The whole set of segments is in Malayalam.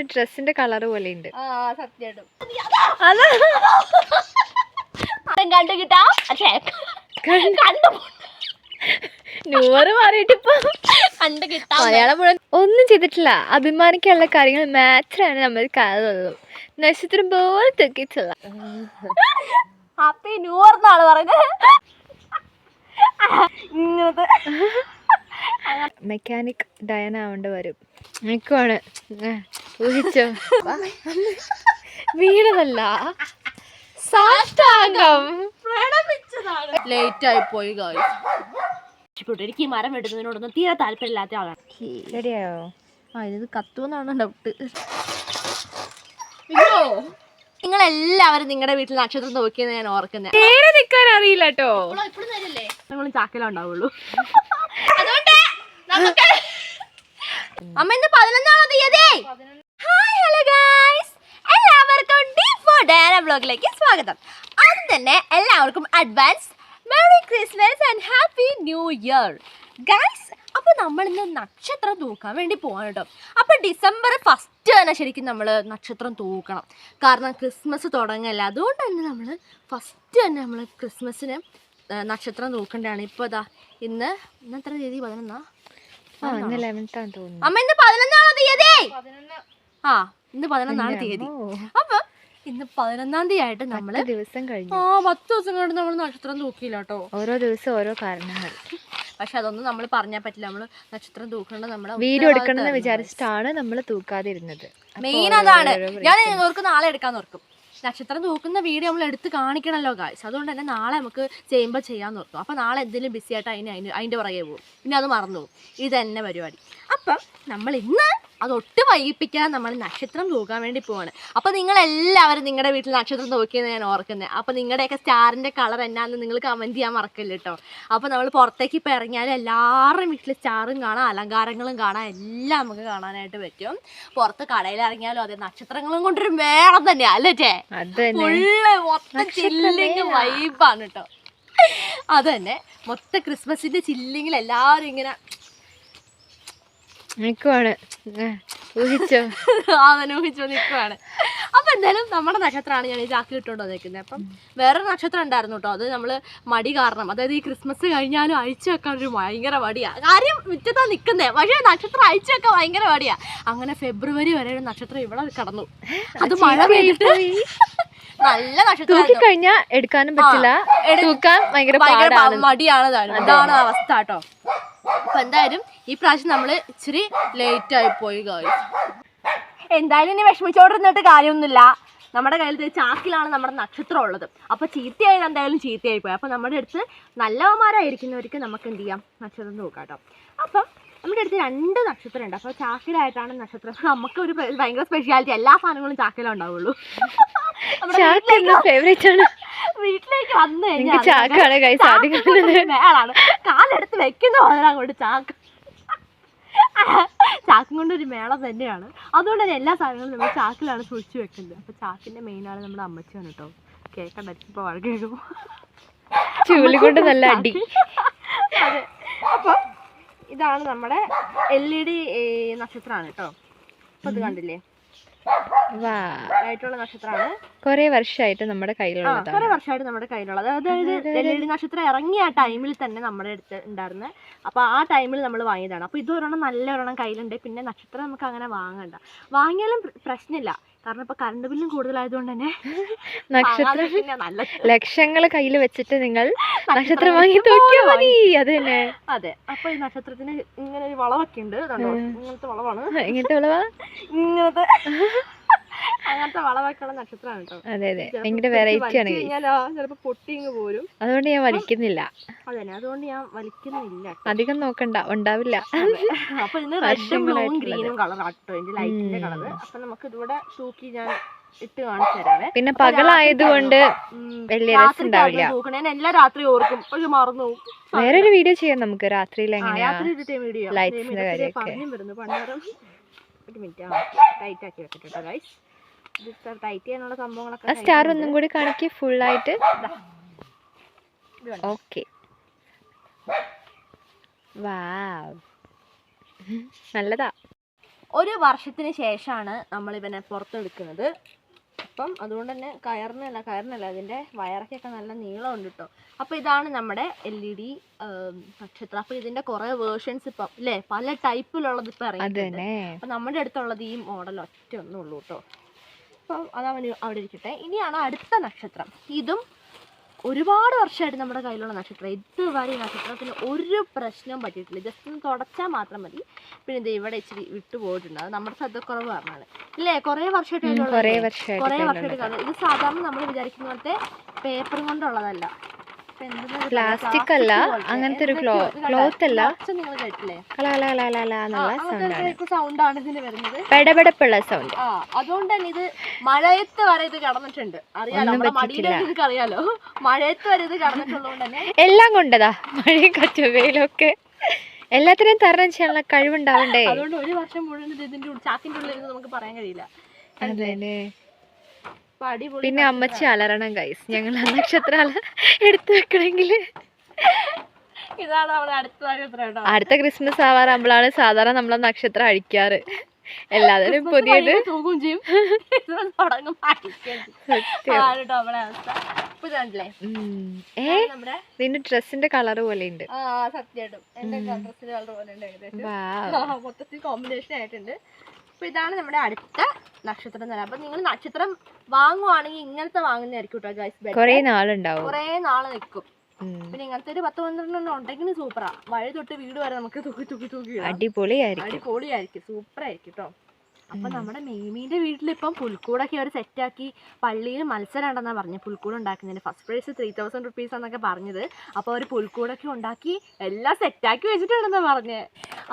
നിന്റെ ഡ്രസ്സിന്റെ കളർ പോലെ ഉണ്ട് കണ്ടു കിട്ടാ. പക്ഷേ കണ്ടു. നൂറ് മാറിയിട്ട് ഇപ്പൊ കണ്ടു കിട്ടാ. മലയാളം മുഴുവൻ ഒന്നും ചെയ്തിട്ടില്ല. അഭിമാനിക്കാനുള്ള കാര്യങ്ങൾ മാത്രമാണ് നമ്മൾ കാണുന്നത് നക്ഷത്രം പോലെ തെക്കിച്ചില്ല ഹാപ്പി ന്യൂ ഇയർ എന്നാണ് പറയുന്നത്. ഇങ്ങനത്തെ. മെക്കാനിക് ഡയന ആവേണ്ട വരും. എനിക്കുമാണ് ഊഹിച്ചോ. വീണതല്ല. സാഷ്ടാംഗം. ലേറ്റ് ആയി പോയി ഇഷ്ടപ്പെട്ടു. എനിക്ക് ഈ മരം വെട്ടുന്നതിനോടൊന്നും തീരെ താല്പര്യമില്ലാത്ത ആളാണ്. റെഡിയായോ? ആ ഇത് കത്തുമെന്നാണ് ഡൗട്ട് നിങ്ങൾ എല്ലാവരും നിങ്ങളുടെ വീട്ടിൽ നക്ഷത്രം നോക്കിയെന്ന് ഞാൻ ഓർക്കുന്നത് നേരെ നിൽക്കാൻ അറിയില്ല കേട്ടോ നിങ്ങളും ചാക്കല ഉണ്ടാവുള്ളൂ അതുകൊണ്ട് നമുക്ക് അമ്മ ഇന്ന് പതിനൊന്നാമത് തീയതി. ഹായ് ഹലോ ഗൈസ് എല്ലാവർക്കും ബ്ലോഗിലേക്ക് സ്വാഗതം. ആദ്യം തന്നെ എല്ലാവർക്കും advance merry Christmas and happy new year guys അപ്പോൾ നമ്മൾ ഇന്ന് നക്ഷത്രം തൂക്കാൻ വേണ്ടി പോവാണ് കേട്ടോ. അപ്പോൾ ഡിസംബർ ഫസ്റ്റ് തന്നെ ശരിക്കും നമ്മൾ നക്ഷത്രം തൂക്കണം. കാരണം ക്രിസ്മസ് തുടങ്ങല്ല. അതുകൊണ്ട് തന്നെ നമ്മൾ ഫസ്റ്റ് തന്നെ നമ്മൾ ക്രിസ്മസിന് നക്ഷത്രം തൂക്കേണ്ടതാണ്. ഇപ്പോൾ ഇതാ ഇന്ന് ഇന്ന് എത്ര തീയതി? പതിനൊന്നാ? അമ്മ ഇന്ന് പതിനൊന്നാമത് തീയതി. ആ ഇന്ന് പതിനൊന്നാണ് തീയതി. അപ്പൊ ഇന്ന് പതിനൊന്നാം തീയതി ആയിട്ട് നമ്മൾ ദിവസം കഴിഞ്ഞു. ആ പത്ത് ദിവസം കൊണ്ട് നമ്മൾ നക്ഷത്രം തൂക്കിയില്ല കേട്ടോ ഓരോ ദിവസം ഓരോ കാരണങ്ങൾ. പക്ഷെ അതൊന്നും നമ്മൾ പറഞ്ഞാൽ പറ്റില്ല. നമ്മൾ നക്ഷത്രം തൂക്കേണ്ടത് നമ്മളെ വീഡിയോ എടുക്കണമെന്ന് വിചാരിച്ചിട്ടാണ് നമ്മൾ തൂക്കാതിരുന്നത്. മെയിൻ അതാണ്. ഞാൻ ഓർക്ക് നാളെ എടുക്കാൻ ഓർക്കും. നക്ഷത്രം നോക്കുന്ന വീഡിയോ നമ്മൾ എടുത്ത് കാണിക്കണമല്ലോ ഗായ്സ് അതുകൊണ്ട് തന്നെ നാളെ നമുക്ക് ചെയ്യുമ്പോൾ ചെയ്യാൻ നോക്കും അപ്പോൾ നാളെ എന്തെങ്കിലും ബിസി ആയിട്ട് അതിന് അതിന് അതിന്റെ പുറകെ പോകും. പിന്നെ അത് മറന്നു പോകും. ഇതന്നെ പരിപാടി. അപ്പം നമ്മൾ ഇന്ന് അത് ഒട്ടും വൈകിപ്പിക്കാൻ നമ്മൾ നക്ഷത്രം തൂക്കാൻ വേണ്ടി പോവാണ്. അപ്പോൾ നിങ്ങളെല്ലാവരും നിങ്ങളുടെ വീട്ടിൽ നക്ഷത്രം തൂക്കിയെന്ന് ഞാൻ ഓർക്കുന്നത് അപ്പോൾ നിങ്ങളുടെയൊക്കെ സ്റ്റാറിന്റെ കളർ എന്നാന്ന് നിങ്ങൾ കമന്റ് ചെയ്യാൻ മറക്കില്ല കേട്ടോ അപ്പോൾ നമ്മൾ പുറത്തേക്ക് ഇപ്പോൾ ഇറങ്ങിയാലും എല്ലാവരുടെയും വീട്ടിൽ സ്റ്റാറും കാണാം അലങ്കാരങ്ങളും കാണാം എല്ലാം നമുക്ക് കാണാനായിട്ട് പറ്റും. പുറത്ത് കടയിൽ ഇറങ്ങിയാലും അതെ നക്ഷത്രങ്ങളും കൊണ്ടൊരു മേളം തന്നെയാ അല്ലേ ഫുള്ള് മൊത്തം ചില്ലിങ് വൈബാണ് കേട്ടോ അതന്നെ. തന്നെ മൊത്തം ക്രിസ്മസിന്റെ ചില്ലിങ്ങിൽ എല്ലാവരും ഇങ്ങനെ ആ, ഊഹിച്ചോ. നിൽക്കുവാണ് അപ്പൊ എന്തായാലും നമ്മുടെ നക്ഷത്രമാണ് ഞാൻ ഈ ചാക്കി ഇട്ടുകൊണ്ട് വന്നേക്കുന്നത്. അപ്പം വേറൊരു നക്ഷത്രം ഉണ്ടായിരുന്നു കേട്ടോ. അത് നമ്മൾ മടി കാരണം അതായത് ഈ ക്രിസ്മസ് കഴിഞ്ഞാലും അഴിച്ചു വെക്കാൻ ഒരു ഭയങ്കര മടിയാ. കാര്യം മുറ്റത്താ നിൽക്കുന്നേ പക്ഷേ നക്ഷത്രം അഴിച്ചു വെക്കാൻ ഭയങ്കര മടിയാ. അങ്ങനെ ഫെബ്രുവരി വരെ ഒരു നക്ഷത്രം ഇവിടെ കടന്നു. അത് മഴ പെയ്തിട്ട് നല്ല നക്ഷത്രം കഴിഞ്ഞാൽ കഴിഞ്ഞാ എടുക്കാനും പറ്റില്ല. ഭയങ്കര മടിയാണ് അതാണ് അവസ്ഥ കേട്ടോ. അപ്പൊ എന്തായാലും ഈ പ്രാവശ്യം നമ്മൾ ഇച്ചിരി ലേറ്റ് ആയി പോയി കാര്യം എന്തായാലും ഇനി വിഷമിച്ചോണ്ടിരുന്നിട്ട് കാര്യമൊന്നുമില്ല. നമ്മുടെ കയ്യിൽ ചാക്കിലാണ് നമ്മുടെ നക്ഷത്രം ഉള്ളത്. അപ്പൊ ചീത്തയായത് എന്തായാലും ചീത്തയായി പോയി. അപ്പൊ നമ്മുടെ അടുത്ത് നല്ലവന്മാരായിരിക്കുന്നവർക്ക് നമുക്ക് എന്ത് ചെയ്യാം? നക്ഷത്രം നോക്കാം കേട്ടോ. അപ്പം നമ്മുടെ അടുത്ത് രണ്ട് നക്ഷത്രം ഉണ്ട്. അപ്പോൾ ചാക്കിലായിട്ടാണ് നക്ഷത്രം. നമുക്ക് ഒരു ഭയങ്കര സ്പെഷ്യാലിറ്റി എല്ലാ സാധനങ്ങളും ചാക്കിലുണ്ടാവുള്ളൂ ഫേവറേറ്റ് ആണ്. വീട്ടിലേക്ക് വന്നു കഴിഞ്ഞാൽ ചാക്കാണ് guys ആദ്യം മേളാണ്. കാലെടുത്ത് വെക്കുന്ന പോലെ കൊണ്ട് ചാക്ക്. ചാക്കും കൊണ്ട് ഒരു മേള തന്നെയാണ്. അതുകൊണ്ട് തന്നെ എല്ലാ സാധനങ്ങളും നമ്മൾ ചാക്കിലാണ് സൂക്ഷിച്ചു വെക്കുന്നത്. അപ്പൊ ചാക്കിന്റെ മെയിൻ ആണ് നമ്മുടെ അമ്മച്ചിയാണ് കേട്ടോ. കേൾക്കണ്ട വഴകോ വഴക്ക് കേൾക്കും ചൂലി കൊണ്ട് നല്ല അടി. അതെ. അപ്പൊ ഇതാണ് നമ്മുടെ എൽ ഇ ഡി നക്ഷത്രമാണ് കേട്ടോ. അപ്പൊ അത് കണ്ടില്ലേ? ആയിട്ടുള്ള നക്ഷത്രമാണ്. കൊറേ വർഷമായിട്ട് നമ്മുടെ കയ്യിലുള്ളത് കുറെ വർഷമായിട്ട് നമ്മുടെ കയ്യിലുള്ളത്. അതായത് എൽ നക്ഷത്രം ഇറങ്ങിയ ആ ടൈമിൽ തന്നെ നമ്മുടെ അടുത്ത് ഉണ്ടായിരുന്നു. അപ്പൊ ആ ടൈമിൽ നമ്മൾ വാങ്ങിയതാണ്. അപ്പൊ ഇത് ഒരെണ്ണം നല്ല ഒരെണ്ണം കയ്യിലുണ്ട്. പിന്നെ നക്ഷത്രം നമുക്ക് അങ്ങനെ വാങ്ങണ്ട. വാങ്ങിയാലും പ്രശ്നമില്ല. കാരണം ഇപ്പൊ കറണ്ട് ബില്ലും കൂടുതലായതുകൊണ്ട് തന്നെ നക്ഷത്രം ലക്ഷങ്ങൾ കയ്യിൽ വെച്ചിട്ട് നിങ്ങൾ നക്ഷത്രം വാങ്ങി നോക്കിയാൽ മതി. അത് തന്നെ. അതെ. അപ്പൊ ഈ നക്ഷത്രത്തിന് ഇങ്ങനെ ഒരു വളവൊക്കെ ഉണ്ട്. ഇങ്ങനത്തെ വളവാണ്. ഇങ്ങനത്തെ വളവാ? ഇങ്ങനത്തെ അങ്ങനത്തെ വളവൊക്കെ ഉള്ള നക്ഷത്രമാണ് കേട്ടോ അതെ അതെ. ഭയങ്കര വെറൈറ്റി ആണ് guys. കഴിഞ്ഞാലോ ചിലപ്പോ പൊട്ടിങ് പോരും. അതുകൊണ്ട് ഞാൻ വലിക്കുന്നില്ല. അതുകൊണ്ട് ഞാൻ വലിക്കുന്നില്ല അധികം നോക്കണ്ട ഉണ്ടാവില്ല. അപ്പൊ ഇതിന് റെഡും ബ്ലൂവും. ഗ്രീനും കളർ ആട്ടോ ഇതിന്റെ ലൈറ്റിന്റെ കളർ അപ്പൊ നമുക്ക് ഇതിവിടെ തൂക്കി ഞാൻ ഇട്ട് കാണിച്ചു തരാവേ. പിന്നെ പകലായതുകൊണ്ട് വലിയ രസം ഉണ്ടാവില്ല. ഞാൻ എല്ലാ രാത്രി ഓർക്കും. പക്ഷെ മറന്നു വേറെ വേറൊരു വീഡിയോ ചെയ്യാം നമുക്ക് രാത്രിയിൽ എങ്ങനെയാ കാര്യമൊക്കെ. പറഞ്ഞു വരുന്നു. പണ്ടാരം ഒരു മിനിറ്റ് ആ ടൈറ്റ് ആക്കി വെക്കട്ടെ ഗൈസ് ടൈറ്റ് ചെയ്യാനുള്ള സംഭവങ്ങളൊക്കെ സ്റ്റാർ ഒന്നും കൂടി കാണിക്ക് ഫുൾ ആയിട്ട് ഇത് കണ്ടോ? ഓക്കെ. വാവ്. നല്ലതാ. ഒരു വർഷത്തിന് ശേഷമാണ് നമ്മൾ ഇവനെ പുറത്തെടുക്കുന്നത്. അപ്പം അതുകൊണ്ട് തന്നെ കയറുന്നല്ല കയറിനല്ല അതിന്റെ വയറൊക്കെയൊക്കെ നല്ല നീളമുണ്ട് കേട്ടോ അപ്പോൾ ഇതാണ് നമ്മുടെ എൽ ഇ ഡി നക്ഷത്രം. അപ്പോൾ ഇതിന്റെ കുറേ വേർഷൻസ് ഇപ്പം അല്ലേ പല ടൈപ്പിലുള്ളത് ഇപ്പം ഇറങ്ങി അപ്പം നമ്മുടെ അടുത്തുള്ളത് ഈ മോഡൽ ഒറ്റ ഒന്നുള്ളൂ കേട്ടോ അപ്പം അതവന് അവിടെ ഇരിക്കട്ടെ. ഇനിയാണ് അടുത്ത നക്ഷത്രം. ഇതും ഒരുപാട് വർഷമായിട്ട് നമ്മുടെ കയ്യിലുള്ള നക്ഷത്രം. ഇതുവരെ ഈ നക്ഷത്രത്തിന് ഒരു പ്രശ്നവും പറ്റിയിട്ടില്ല. ജസ്റ്റ് ഒന്ന് തുടച്ചാൽ മാത്രം മതി. പിന്നെ ഇത് ഇവിടെ ഇച്ചിരി വിട്ടുപോയിട്ടുണ്ട് അത് നമ്മുടെ ശ്രദ്ധക്കുറവ് കാരണമാണ്. ഇല്ലേ? കുറേ വർഷമായിട്ട് കുറെ. വർഷമായിട്ട് ഇത് സാധാരണ നമ്മൾ വിചാരിക്കുന്ന പോലത്തെ പേപ്പർ കൊണ്ടുള്ളതല്ല. പറയാ? അല്ല, അങ്ങനത്തെ ഒരു ക്ലോത്ത് അല്ല. കല കല കല കല കല എന്നുള്ള സൗണ്ടാണ് ഇതിന് വരുന്നത്. പെടപെടപ്പുള്ള സൗണ്ട് അതുകൊണ്ട് തന്നെ ഇത് മഴയത്ത് വരെ ഇത് കടന്നിട്ടുണ്ട്. അറിയാലോ അറിയാലോ മഴയത്ത് വരെ ഇത് കടന്നിട്ടുള്ളതുകൊണ്ട് തന്നെ എല്ലാം കൊണ്ടതാ. മഴയും കച്ചവയിലൊക്കെ എല്ലാത്തിനെയും തരണം ചെയ്യാനുള്ള കഴിവുണ്ടാവണ്ടേ? അതുകൊണ്ട് ഒരു വർഷം മുഴുവൻ ഇത് ഇതിന്റെ ചാക്കിന്റെ ഉള്ളിൽ നമുക്ക് പറയാൻ കഴിയില്ല. അതെ പിന്നെ അമ്മച്ചി അലറണം ഗൈസ് ഞങ്ങൾ ആ നക്ഷത്ര അല എടുത്തു വെക്കണമെങ്കിൽ ഇതാണ് നമ്മുടെ അടുത്ത നക്ഷത്രം അടുത്ത ക്രിസ്മസ് ആവാറാകുമ്പോഴാണ് സാധാരണ നമ്മളെ നക്ഷത്രം അഴിക്കാറ്. എല്ലാത്തിനും പുതിയത് കഴിയുമ്പോ ചെയ്യും. തുടങ്ങും. നിന്റെ ഡ്രസ്സിന്റെ കളർ പോലെ ഉണ്ട്. ആ സത്യമായിട്ടും എന്റെ ഡ്രസ്സിന്റെ കളർ പോലെ ഉണ്ട് ഏകദേശം? മൊത്തത്തിൽ കോമ്പിനേഷൻ ആയിട്ടുണ്ട്. അപ്പൊ ഇതാണ് നമ്മുടെ അടുത്ത നക്ഷത്രം എന്ന് പറയുന്നത്. അപ്പൊ നിങ്ങൾ നക്ഷത്രം വാങ്ങുവാണെങ്കിൽ ഇങ്ങനത്തെ വാങ്ങുന്നതായിരിക്കും കേട്ടോ ഗൈസ് കൊറേ നാളുണ്ടാവും. കുറേ നാൾ നിൽക്കും പിന്നെ ഇങ്ങനത്തെ ഒരു പത്ത് പന്ത്രണ്ടെണ്ണം ഉണ്ടെങ്കിൽ സൂപ്പറാ വഴി തൊട്ട് വീട് വരെ നമുക്ക് തൂക്കി തൂക്കി തൂക്കി അടിപൊളിയായിരിക്കും. അടിപൊളിയായിരിക്കും. സൂപ്പർ ആയിരിക്കും കേട്ടോ അപ്പൊ നമ്മുടെ മെയ്മീന്റെ വീട്ടിൽ ഇപ്പം പുൽക്കൂടൊക്കെ അവർ സെറ്റാക്കി പള്ളിയിൽ മത്സരം ഉണ്ടെന്നാ പറഞ്ഞത് പുൽക്കൂട് ഉണ്ടാക്കുന്നതിന് first prize three thousand rupees എന്നൊക്കെ പറഞ്ഞത്. അപ്പോൾ അവർ പുൽക്കൂടൊക്കെ ഉണ്ടാക്കി എല്ലാം സെറ്റാക്കി വെച്ചിട്ടുണ്ടെന്നാ പറഞ്ഞ്.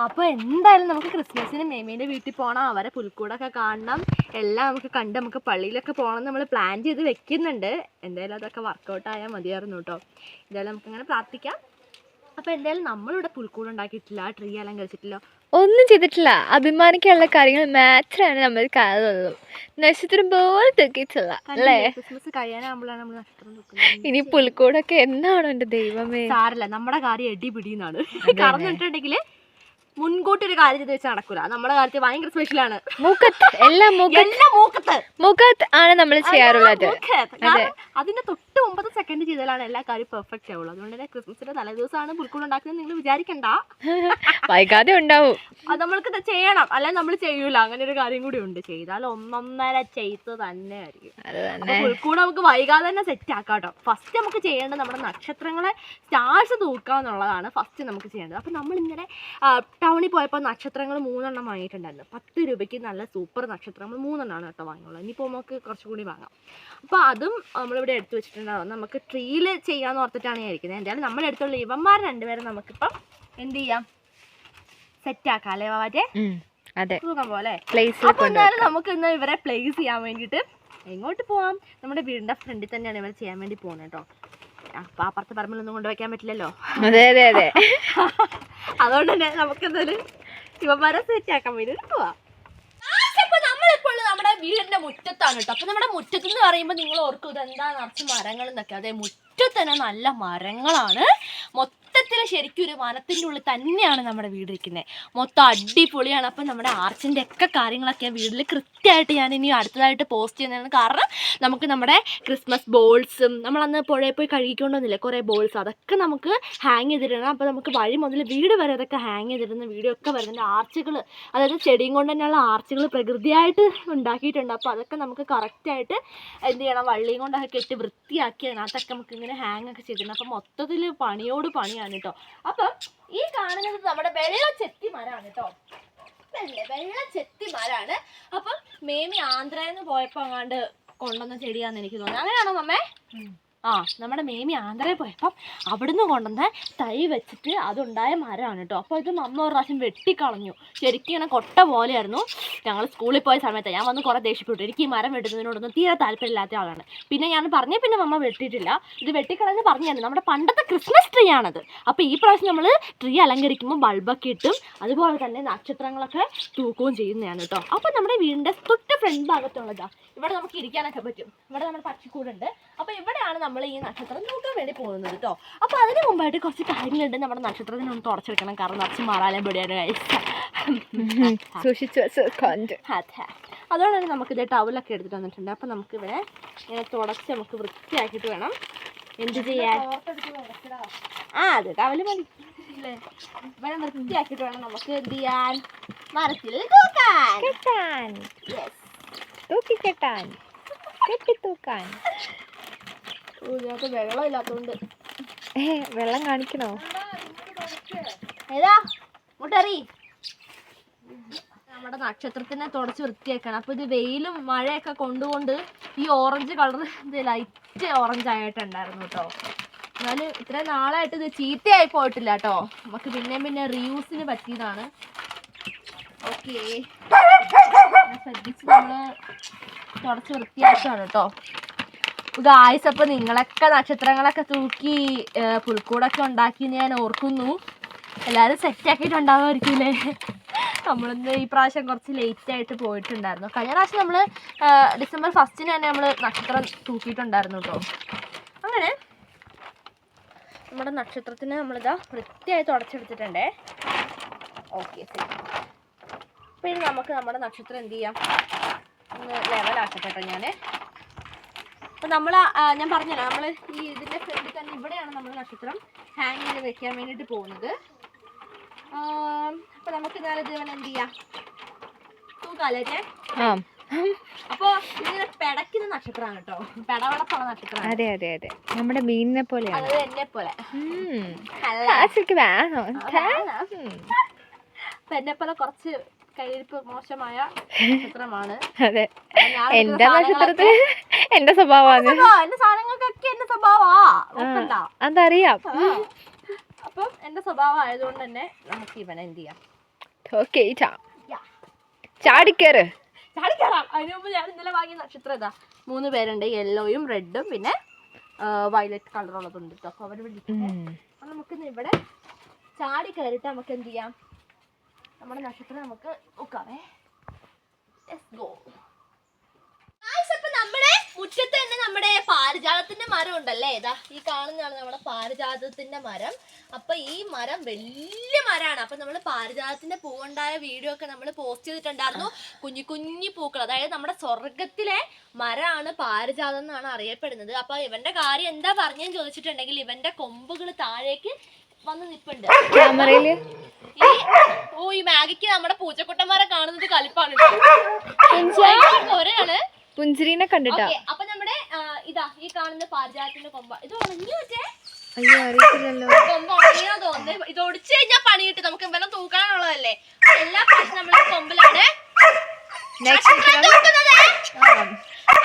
അപ്പോൾ എന്തായാലും നമുക്ക് ക്രിസ്മസിന് മെയ്മീന്റെ വീട്ടിൽ പോകണം അവരെ പുൽക്കൂടൊക്കെ കാണണം എല്ലാം നമുക്ക് കണ്ട് നമുക്ക് പള്ളിയിലൊക്കെ പോകണം നമ്മൾ പ്ലാൻ ചെയ്ത് വെക്കുന്നുണ്ട്. എന്തായാലും അതൊക്കെ വർക്കൗട്ട് ആയാൽ മതിയായിരുന്നു കേട്ടോ എന്തായാലും നമുക്ക് ഇങ്ങനെ പ്രാർത്ഥിക്കാം. അപ്പോൾ എന്തായാലും നമ്മളിവിടെ പുൽക്കൂട് ഉണ്ടാക്കിയിട്ടില്ല ട്രീ അലങ്കരിച്ചിട്ടില്ല ഒന്നും ചെയ്തിട്ടില്ല. അഭിമാനിക്കാനുള്ള കാര്യങ്ങൾ മാത്രമാണ് നമ്മൾ കാണുന്നത് നക്ഷത്രം പോലെ തൂക്കിയിട്ടില്ല അല്ലേ കണ്ടില്ലേ? ക്രിസ്മസ് കഴിയാനാകുമ്പോഴാണ് നമ്മൾ നക്ഷത്രം തൂക്കുന്നത്. ഇനി പുൽക്കൂടൊക്കെ എന്നാണോ എന്റെ ദൈവമേ? സാരല്ല നമ്മുടെ കാര്യം എടി പിടിയെന്നാണ് കാരണം വെച്ചിട്ടുണ്ടെങ്കിൽ മുൻകൂട്ടി ഒരു കാര്യം ചെയ്ത് വെച്ച് നടക്കൂല. നമ്മുടെ കാര്യത്തിൽ ഭയങ്കര സ്പെഷ്യലാണ് ആണ്. എല്ലാം എല്ലാം മൂക്കത്ത്. മുഖത്ത് ആണ് നമ്മൾ ചെയ്യാറുള്ളത്. കാരണം അതിന്റെ തൊട്ട് ഒമ്പത് സെക്കൻഡ് ചെയ്താലാണ് എല്ലാ കാര്യം പെർഫെക്റ്റ് ആവുള്ളൂ. അതുകൊണ്ട് തന്നെ ക്രിസ്മസിന്റെ തലേദിവസമാണ് പുൽക്കൂട് ഉണ്ടാക്കുന്നത് നിങ്ങൾ വിചാരിക്കണ്ട. വൈകാതെ ഉണ്ടാവും. അത് നമ്മൾക്ക് ചെയ്യണം. അല്ലെ നമ്മൾ ചെയ്യൂല. അങ്ങനെ ഒരു കാര്യം കൂടി ഉണ്ട്. ചെയ്താൽ ഒന്നൊന്നര ചെയ്ത് തന്നെ ആയിരിക്കും. പുൽക്കൂട് നമുക്ക് വൈകാതെ തന്നെ സെറ്റ് ആക്കാം കേട്ടോ ഫസ്റ്റ് നമുക്ക് ചെയ്യേണ്ടത് നമ്മുടെ നക്ഷത്രങ്ങളെ സ്റ്റാർസ് തൂക്കുക എന്നുള്ളതാണ് ഫസ്റ്റ് നമുക്ക് ചെയ്യേണ്ടത്. അപ്പൊ നമ്മൾ ഇന്നലെ ടൗണിൽ പോയപ്പോൾ നക്ഷത്രങ്ങൾ മൂന്നെണ്ണം വാങ്ങിയിട്ടുണ്ടായിരുന്നു. പത്ത് രൂപയ്ക്ക് നല്ല സൂപ്പർ നക്ഷത്രങ്ങൾ മൂന്നെണ്ണമാണ് കേട്ടോ വാങ്ങിയുള്ളത്. ഇനിയിപ്പോൾ നമുക്ക് കുറച്ചുകൂടി വാങ്ങാം. അപ്പോൾ അതും നമ്മളിവിടെ എടുത്തു വെച്ചിട്ടുണ്ടാവും. നമുക്ക് ട്രീയിൽ ചെയ്യാമെന്ന് ഓർത്തിട്ടാണ് ഞാൻ ഇരിക്കുന്നത്. എന്തായാലും നമ്മുടെ അടുത്തുള്ള ഇവന്മാർ രണ്ടുപേരും നമുക്കിപ്പം എന്ത് ചെയ്യാം? സെറ്റ് ആക്കാം അല്ലേ വാറ്റേ അതെ. പോലെ പ്ലേസിൽ അപ്പൊ എന്തായാലും നമുക്ക് ഇന്ന് ഇവരെ പ്ലേസ് ചെയ്യാൻ വേണ്ടിയിട്ട് എങ്ങോട്ട് പോവാം? നമ്മുടെ വീടിന്റെ ഫ്രണ്ടിൽ തന്നെയാണ് ഇവരെ ചെയ്യാൻ വേണ്ടി പോകുന്നത് കേട്ടോ. അപ്പൊ അപ്പുറത്തെ പറമ്പിലൊന്നും കൊണ്ടുവയ്ക്കാൻ പറ്റില്ലല്ലോ. അതെ അതെ അതെ. അതുകൊണ്ട് തന്നെ നമുക്ക് എന്തായാലും ഇവന്മാരെ സെറ്റ് ആക്കാൻ വേണ്ടി പോവാം. നമ്മളിപ്പോൾ നമ്മുടെ വീടിന്റെ മുറ്റത്താണ് കേട്ടോ. അപ്പൊ നമ്മുടെ മുറ്റത്ത് എന്ന് പറയുമ്പോൾ നിങ്ങൾ ഓർക്കും ഇത് എന്താ നിറച്ച് മരങ്ങൾ എന്നൊക്കെ. അതെ മുറ്റത്ത് തന്നെ നല്ല മരങ്ങളാണ്. മൊത്തത്തിൽ ശരിക്കും ഒരു വനത്തിന്റെ ഉള്ളിൽ തന്നെയാണ് നമ്മുടെ വീട് ഇരിക്കുന്നത് മൊത്തം അടിപൊളിയാണ്. അപ്പം നമ്മുടെ ആർച്ചിന്റെ ഒക്കെ കാര്യങ്ങളൊക്കെ വീട്ടിൽ കൃത്യമായിട്ട് ഞാൻ ഇനി അടുത്തതായിട്ട് പോസ്റ്റ് ചെയ്യുന്നതാണ്. കാരണം നമുക്ക് നമ്മുടെ ക്രിസ്മസ് ബോൾസും നമ്മളന്ന് പുഴയിൽ പോയി കഴുകിക്കൊണ്ടൊന്നുമില്ല. കുറേ ബോൾസ് അതൊക്കെ നമുക്ക് ഹാങ് ചെയ്തിടണം. അപ്പോൾ നമുക്ക് വഴി മുതൽ വീട് വരെ അതൊക്കെ ഹാങ് ചെയ്തിരുന്ന വീഡിയോ ഒക്കെ വരുന്നുണ്ട്. ആർച്ചുകൾ അതായത് ചെടിയും കൊണ്ട് തന്നെയുള്ള ആർച്ചുകൾ പ്രകൃതിയായിട്ട് ഉണ്ടാക്കിയിട്ടുണ്ട്. അപ്പോൾ അതൊക്കെ നമുക്ക് കറക്റ്റായിട്ട് എന്ത് ചെയ്യണം? വള്ളിയും കൊണ്ടൊക്കെ കെട്ടി വൃത്തിയാക്കി അതിനകത്തൊക്കെ നമുക്ക് ഇങ്ങനെ ഹാങ് ഒക്കെ ചെയ്തിട്ടുണ്ട് അപ്പം മൊത്തത്തിൽ പണിയോട് പണിയാണ്. കേട്ടോ. അപ്പം ഈ കാണുന്നത് നമ്മുടെ വെള്ള ചെത്തി മരമാണ് കേട്ടോ. വെള്ള വെള്ള ചെത്തി മരമാണ് അപ്പം മേമി ആന്ധ്രയിൽ നിന്ന് പോയപ്പോ അങ്ങാണ്ട് കൊണ്ടുവന്ന ചെടിയാന്ന് എനിക്ക് തോന്നുന്നു. അങ്ങനെയാണോ മമ്മേ ആ നമ്മുടെ മേമി ആന്ധ്രയിൽ പോയപ്പം അവിടുന്ന് കൊണ്ടുവന്ന തൈ വെച്ചിട്ട് അതുണ്ടായ മരമാണ് കേട്ടോ. അപ്പോൾ ഇത് മമ്മ ഒരു പ്രാവശ്യം വെട്ടിക്കളഞ്ഞു. ശരിക്കും ഇങ്ങനെ കൊട്ട പോലെയായിരുന്നു. ഞങ്ങൾ സ്കൂളിൽ പോയ സമയത്ത് ഞാൻ വന്ന് കുറേ ദേഷ്യപ്പെട്ടു. എനിക്ക് ഈ മരം വെട്ടുന്നതിനോടൊന്നും തീരെ താല്പര്യമില്ലാത്ത ആളാണ്. പിന്നെ ഞാൻ പറഞ്ഞ പിന്നെ മമ്മ വെട്ടിയിട്ടില്ല. ഇത് വെട്ടിക്കളഞ്ഞ് പറഞ്ഞു തന്നെ നമ്മുടെ പണ്ടത്തെ ക്രിസ്മസ് ട്രീ ആണത്. അപ്പോൾ ഈ പ്രാവശ്യം നമ്മൾ ട്രീ അലങ്കരിക്കുമ്പോൾ ബൾബൊക്കെ ഇട്ടും അതുപോലെ തന്നെ നക്ഷത്രങ്ങളൊക്കെ തൂക്കുകയും ചെയ്യുന്നതാണ് കേട്ടോ. അപ്പോൾ നമ്മുടെ വീടിന്റെ തൊട്ട് ഫ്രണ്ട് ഭാഗത്തുള്ളതാണ് ഇവിടെ നമുക്ക് ഇരിക്കാനൊക്കെ പറ്റും. ഇവിടെ നമ്മുടെ പക്ഷിക്കൂടുണ്ട്. അപ്പോൾ ഇവിടെയാണ് നമ്മൾ നമ്മൾ ഈ നക്ഷത്രം നോക്കാൻ വേണ്ടി പോകുന്നത് കേട്ടോ അപ്പോൾ അതിന് മുമ്പായിട്ട് കുറച്ച് കാര്യങ്ങളുണ്ട് നമ്മുടെ നക്ഷത്രത്തിന് ഒന്ന് തുടച്ചെടുക്കണം. കാരണം നിറച്ച് മാറാലും പൊടിയാണ് സൂക്ഷിച്ചു വെച്ചുകൊണ്ട് അതെ. അതുകൊണ്ട് തന്നെ നമുക്ക് ഇത് ടവലൊക്കെ എടുത്തിട്ട് വന്നിട്ടുണ്ട്. അപ്പോൾ നമുക്ക് ഇവിടെ ഇങ്ങനെ തുടച്ച് നമുക്ക് വൃത്തിയാക്കിയിട്ട് വേണം. എന്ത് ചെയ്യാൻ? ആ അത് ടവൽ മതി. ഇവിടെ വൃത്തിയാക്കിയിട്ട് വേണം നമുക്ക് എന്ത് ചെയ്യാൻ? മരത്തിൽ തൂക്കാൻ. കെട്ടാൻ. തൂക്കി കെട്ടാൻ കെട്ടി തൂക്കാൻ ഇതിനകത്ത് വെള്ളം വെള്ളം കാണിക്കണോ? ഏതാ? മുട്ടറി നമ്മുടെ നക്ഷത്രത്തിനെ തുടച്ച് വൃത്തിയാക്കണം. അപ്പൊ ഇത് വെയിലും മഴയൊക്കെ കൊണ്ടുകൊണ്ട് ഈ ഓറഞ്ച് കളർ ഇത് ലൈറ്റ് ഓറഞ്ച് ആയിട്ടുണ്ടായിരുന്നു കേട്ടോ എന്നാലും ഇത്ര നാളായിട്ട് ഇത് ചീത്തയായി പോയിട്ടില്ല കേട്ടോ നമുക്ക് പിന്നെ പിന്നെ റീയൂസിന് പറ്റിയതാണ്. ഓക്കേ. ശ്രദ്ധിച്ച് നമ്മൾ തുടച്ച് വൃത്തിയാക്കുകയാണ് കേട്ടോ ഗായ്സ് അപ്പൊ നിങ്ങളൊക്കെ നക്ഷത്രങ്ങളൊക്കെ തൂക്കി പുൽക്കൂടൊക്കെ ഉണ്ടാക്കി ഞാൻ ഓർക്കുന്നു. എല്ലാവരും സെറ്റ് ആക്കിയിട്ടുണ്ടാവുമായിരിക്കില്ലേ നമ്മളിന്ന് ഈ പ്രാവശ്യം കുറച്ച് ലേറ്റ് ആയിട്ട് പോയിട്ടുണ്ടായിരുന്നു. കഴിഞ്ഞ പ്രാവശ്യം നമ്മൾ ഡിസംബർ ഫസ്റ്റിന് തന്നെ നമ്മൾ നക്ഷത്രം തൂക്കിയിട്ടുണ്ടായിരുന്നു കേട്ടോ അങ്ങനെ നമ്മുടെ നക്ഷത്രത്തിന് നമ്മളിതാ വൃത്തിയായി തുടച്ചെടുത്തിട്ടുണ്ടേ ഓക്കെ ശരി. അപ്പോൾ ഇനി നമുക്ക് നമ്മുടെ നക്ഷത്രം എന്ത് ചെയ്യാം? ഒന്ന് ലെവലാക്കട്ടെ കേട്ടോ ഞാൻ അപ്പം നമ്മൾ ഞാൻ പറഞ്ഞല്ലോ നമ്മൾ ഈ ഇതിന്റെ ഫ്രണ്ടിൽ തന്നെ ഇവിടെയാണ് നമ്മൾ നക്ഷത്രം ഹാങ് ചെയ്ത് വെക്കാൻ വേണ്ടിട്ട് പോകുന്നത്. അപ്പം നമുക്ക് ഞാനിത് ഇവൻ എന്ത് ചെയ്യാം? തൂക്കാലേ അപ്പൊ ഇതിങ്ങനെ പെടക്കുന്ന നക്ഷത്രമാണ് കേട്ടോ. പെടവളപ്പുള്ള നക്ഷത്രമാണ്. അതെ അതെ അതെ. നമ്മുടെ മീനിനെ പോലെയാണ്. അത് എന്നെ പോലെ. അല്ല. വേണോ. അപ്പം എന്നെ പോലെ കുറച്ച് കയ്യിരിപ്പ് മോശമായ നക്ഷത്രമാണ് അതെ. എന്റെ നക്ഷത്രത്തിൽ എന്റെ സ്വഭാവമാണ് എന്റെ സാധനങ്ങൾക്കൊക്കെ എന്റെ സ്വഭാവാ. അതറിയാം. അപ്പം എന്റെ സ്വഭാവം ആയതുകൊണ്ട് തന്നെ നമുക്ക് ഇവനെ എന്ത് ചെയ്യാം? ഓക്കെ. ചാടിക്കേറ്. ചാടിക്കറാം. അതിന് മുമ്പ് ഞാൻ ഇന്നലെ വാങ്ങിയ നക്ഷത്രം ഇതാ. മൂന്ന് പേരുണ്ട്. യെല്ലോയും റെഡും പിന്നെ വയലറ്റ് കളറുള്ളതുണ്ട് ഉള്ളതുണ്ട് അപ്പോൾ അവർ വിളിക്കുന്നത്. അപ്പം നമുക്ക് ഇന്ന് ഇവിടെ ചാടി കയറിയിട്ട് നമുക്ക് എന്ത് ചെയ്യാം? നമ്മുടെ നക്ഷത്രം നമുക്ക് നോക്കാവേ. നമ്മുടെ മുറ്റത്ത് തന്നെ നമ്മുടെ പാരിജാതത്തിന്റെ മരം ഉണ്ടല്ലേ? ഇതാ ഈ കാണുന്നതാണ് നമ്മുടെ പാരിജാതത്തിന്റെ മരം. അപ്പൊ ഈ മരം വലിയ മരമാണ്. അപ്പൊ നമ്മൾ പാരിജാതത്തിന്റെ പൂവുണ്ടായ വീഡിയോ ഒക്കെ നമ്മൾ പോസ്റ്റ് ചെയ്തിട്ടുണ്ടായിരുന്നു. കുഞ്ഞു കുഞ്ഞു പൂക്കൾ അതായത് നമ്മുടെ സ്വർഗത്തിലെ മരമാണ് പാരിജാതം എന്നാണ് അറിയപ്പെടുന്നത്. അപ്പൊ ഇവന്റെ കാര്യം എന്താ പറഞ്ഞെന്ന് ചോദിച്ചിട്ടുണ്ടെങ്കിൽ ഇവന്റെ കൊമ്പുകൾ താഴേക്ക് വന്ന് നിപ്പുണ്ട്. ക്യാമറയിൽ ഓ ഈ മാഗിക്ക് നമ്മുടെ പൂച്ചക്കുട്ടന്മാരെ കാണുന്നത് കളിപ്പാണ് ഒരാൾ. പുഞ്ചിരീനെ കണ്ടിട്ടാ. അപ്പൊ നമ്മുടെ ഇതാ ഈ കാണുന്ന പാരിജാതത്തിന്റെ കൊമ്പ. ഇത് ഉണങ്ങി വെച്ചേ അയ്യോ അറിയത്തില്ലല്ലോ. കൊമ്പ് ഉണങ്ങിയാ തോന്നുന്നത് ഇത് ഒടിച്ചു കഴിഞ്ഞാൽ പണി കിട്ടും. നമുക്ക് ഇവനെ തൂക്കാനുള്ളതല്ലേ. എല്ലാ പ്രാവശ്യം നമ്മൾ കൊമ്പിലാണ്.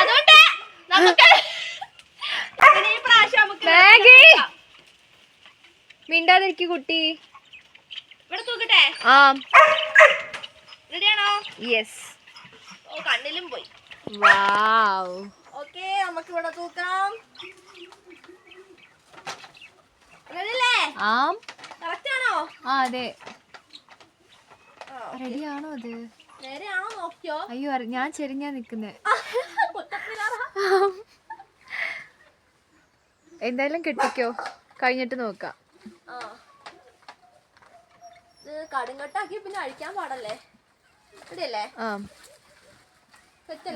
അതുകൊണ്ട് നമുക്ക് ഈ പ്രാവശ്യം നമുക്ക് മാഗി! തൂക്കാം. കുട്ടി. ഇവിടെ തൂക്കട്ടെ. ആ. റെഡിയാണോ? യെസ് ഓ കണ്ണിലും പോയി. വാവ് ഓക്കെ നമുക്ക് ഇവിടെ തൂക്കാം റെഡിയല്ലേ? ആ. കറക്റ്റ് ആണോ ആ അതെ റെഡിയാണോ അത്? നേരെയാണോ നോക്കിയോ? അയ്യോ ഞാൻ ചെരിഞ്ഞാ നിക്കുന്നേ. എന്തായാലും കെട്ടിക്കോ. കഴിഞ്ഞിട്ട് നോക്കാം. ആ. കടുങ്കട്ടാക്കി പിന്നെ അഴിക്കാൻ പാടല്ലേ? ഇവിടെയല്ലേ?